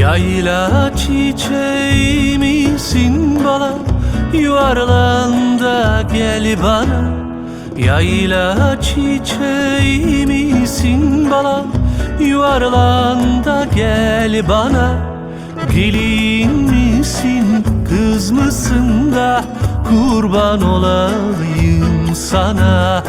Yayla çiçeği misin bana? Yuvarlan gel bana. Yayla çiçeği misin bana? Yuvarlan gel bana. Gelin misin kız mısın da Kurban olayım sana?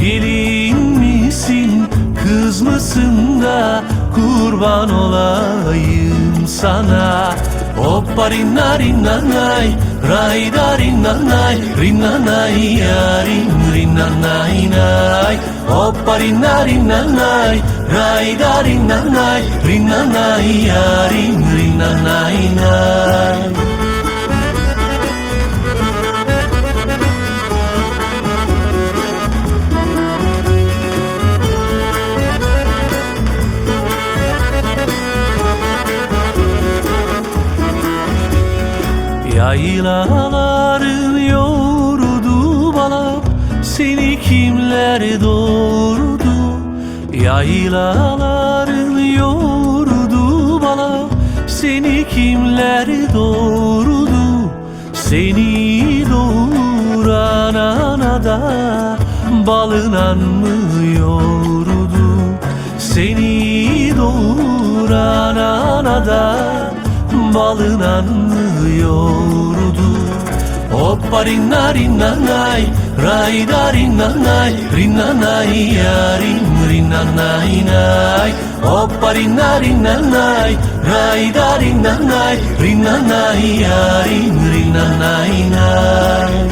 Gelin misin kız mısın da Kurban olayım sana. Hoppa rinna rinna nay Ray da rinna nay Rinna nay ya rin rinna nay nay Hoppa rinna rinna nay Ray da rinna nay Rinna nay ya rin rinna nay nay Yaylaların yoğurdu bana Seni kimler doğurdu? Yaylaların yoğurdu bana Seni kimler doğurdu? Seni doğuran anada Balınan mı yoğurdu? Seni doğuran anada Balınan mı yoğurdu Hoppa rinna rinna nay Ray da rinna nay Rinna nay ya rin rinna nay nay Hoppa rinna rinna nay Ray da rinna nay Rinna nay ya rin rinna nay nay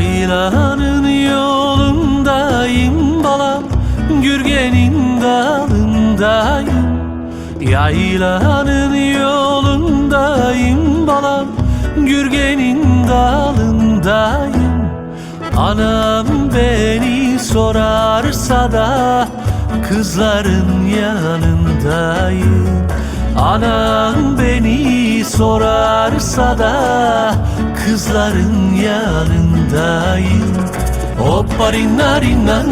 Yaylanın yolundayım balam Gürgenin dalındayım. Yaylanın yolundayım balam Gürgenin dalındayım. Anam beni sorarsa da Kızların yanındayım. Anam beni sorarsa da Kızların yanındayım. Hoppa rinna rinna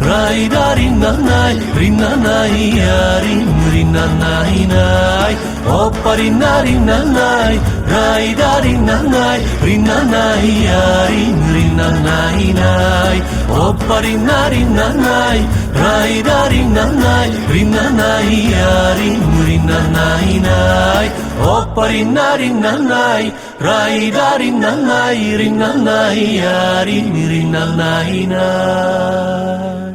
Ray da rinna nay Rinna nay ya rin rinna nay nay Hoppa rinna rinna nay Ray da rinna nay Rinna nay ya rin rinna nay nay Hoppa rinna rinna nay Ray da rinna nay Rinna nay ya rin rinna nay nay Hoppa rinna rinna nay Ray da rinna nay Rinna nay ya rin rinna nay nay